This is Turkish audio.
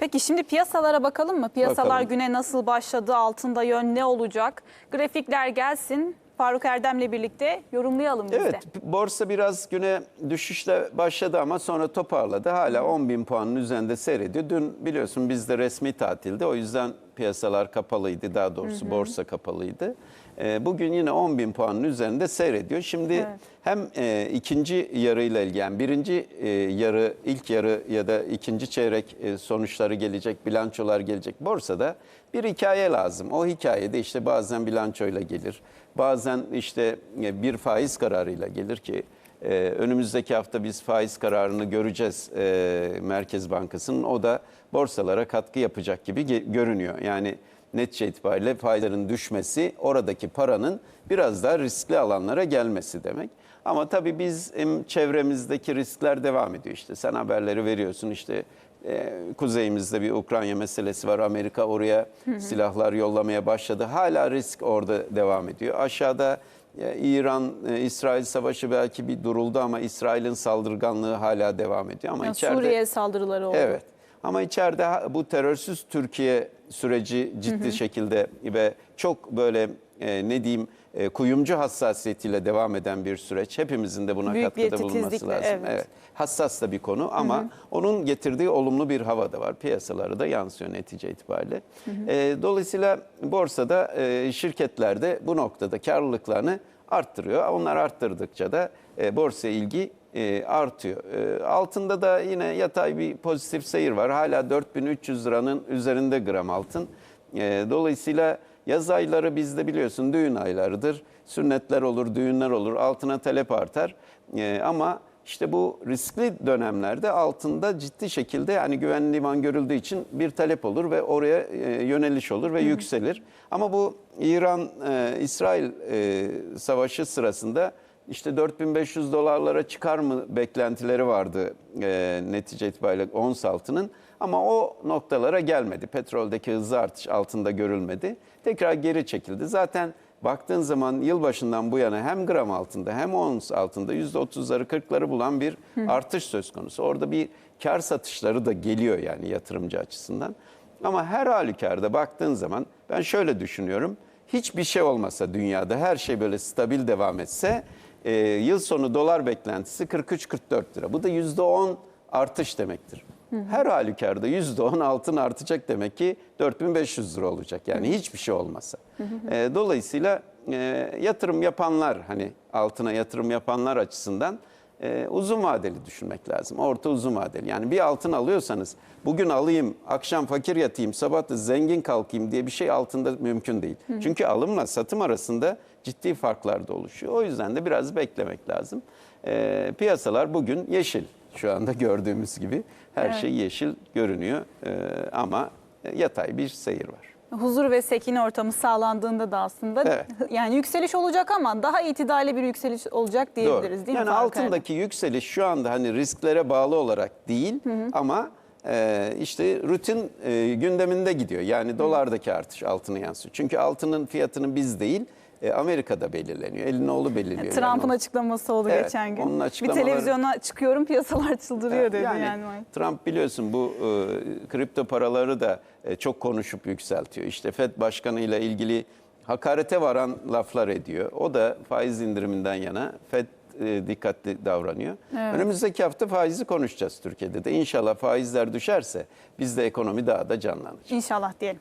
Peki şimdi piyasalara bakalım mı? Piyasalar Bakalım. güne nasıl başladı? Altında yön ne olacak? Grafikler gelsin. Faruk Erdem'le birlikte yorumlayalım biz de. Evet, borsa biraz güne düşüşle başladı ama sonra toparladı. Hala 10 bin puanın üzerinde seyrediyor. Dün biliyorsun bizde resmi tatildi. O yüzden piyasalar kapalıydı. Daha doğrusu borsa kapalıydı. Ee, Bugün yine 10 bin puanın üzerinde seyrediyor. Şimdi Evet. hem e, ikinci yarıyla ilgili, yani birinci e, yarı, ilk yarı ya da ikinci çeyrek e, sonuçları gelecek, bilançolar gelecek borsada bir hikaye lazım. O hikayede işte bazen bilançoyla gelir, bazen işte e, bir faiz kararıyla gelir ki e, önümüzdeki hafta biz faiz kararını göreceğiz e, Merkez Bankası'nın. O da borsalara katkı yapacak gibi görünüyor. Yani netice itibariyle faizlerin düşmesi oradaki paranın biraz daha riskli alanlara gelmesi demek. Ama tabii biz em, çevremizdeki riskler devam ediyor işte. Sen haberleri veriyorsun işte e, kuzeyimizde bir Ukrayna meselesi var. Amerika oraya silahlar yollamaya başladı. Hala risk orada devam ediyor. Aşağıda e, İran, e, İsrail savaşı belki bir duruldu ama İsrail'in saldırganlığı hala devam ediyor. Ama Yani içeride Suriye saldırıları oldu. Evet. Ama içeride bu terörsüz Türkiye süreci ciddi şekilde ve çok böyle e, ne diyeyim e, kuyumcu hassasiyetiyle devam eden bir süreç. Hepimizin de buna Büyük katkıda bulunması lazım. evet. Hassas da bir konu ama onun getirdiği olumlu bir hava da var. Piyasaları da yansıyor netice itibariyle. E, dolayısıyla borsada e, şirketler de bu noktada karlılıklarını arttırıyor. Onlar arttırdıkça da e, borsaya ilgi e, artıyor. E, altında da yine yatay bir pozitif seyir var. Hala 4300 liranın üzerinde gram altın. E, dolayısıyla yaz ayları bizde biliyorsun düğün aylarıdır. Sünnetler olur, düğünler olur, altına talep artar. E, ama işte bu riskli dönemlerde altında ciddi şekilde yani güvenli liman görüldüğü için bir talep olur ve oraya e, yöneliş olur ve yükselir. Ama bu İran-İsrail e, savaşı sırasında işte 4500 dolarlara çıkar mı beklentileri vardı e, netice itibariyle ons altının. Ama o noktalara gelmedi. Petroldeki hızlı artış altında görülmedi. Tekrar geri çekildi. Zaten baktığın zaman yılbaşından bu yana hem gram altında hem ons altında %30'ları 40'ları bulan bir artış söz konusu. Orada bir kar satışları da geliyor yani yatırımcı açısından. Ama her halükarda baktığın zaman ben şöyle düşünüyorum. Hiçbir şey olmasa dünyada her şey böyle stabil devam etse e, yıl sonu dolar beklentisi 43-44 lira. Bu da %10 artış demektir. Her halükarda %10 altın artacak demek ki 4500 lira olacak. Yani hiçbir şey olmasa. E, dolayısıyla e, yatırım yapanlar hani altına yatırım yapanlar açısından e, uzun vadeli düşünmek lazım. Orta uzun vadeli. Yani bir altın alıyorsanız bugün alayım, akşam fakir yatayım, sabah da zengin kalkayım diye bir şey altında mümkün değil. Çünkü alımla satım arasında ciddi farklar da oluşuyor. O yüzden de biraz beklemek lazım. E, piyasalar bugün yeşil. Şu anda gördüğümüz gibi her şey yeşil görünüyor. E, ama yatay bir seyir var. Huzur ve sekine ortamı sağlandığında da aslında Evet. yani yükseliş olacak ama daha itidali bir yükseliş olacak diyebiliriz Doğru. değil mi? yani Faruk Erdem? altındaki yükseliş şu anda hani risklere bağlı olarak değil ama e, işte rutin e, gündeminde gidiyor. Yani dolardaki artış altına yansıyor. Çünkü altının fiyatını biz değil e, Amerika'da belirleniyor. Elinoğlu belirliyor. Trump'ın yani. açıklamaması oldu Evet, geçen gün. onun bir açıklamaları- televizyona çıkıyorum piyasalar çıldırıyor Evet, dedi yani. yani Trump biliyorsun bu e, kripto paraları da e, çok konuşup yükseltiyor. İşte Fed başkanıyla ilgili hakarete varan laflar ediyor. O da faiz indiriminden yana Fed e, dikkatli davranıyor. Evet. Önümüzdeki hafta faizi konuşacağız Türkiye'de de. İnşallah faizler düşerse bizde ekonomi daha da canlanır. İnşallah diyelim.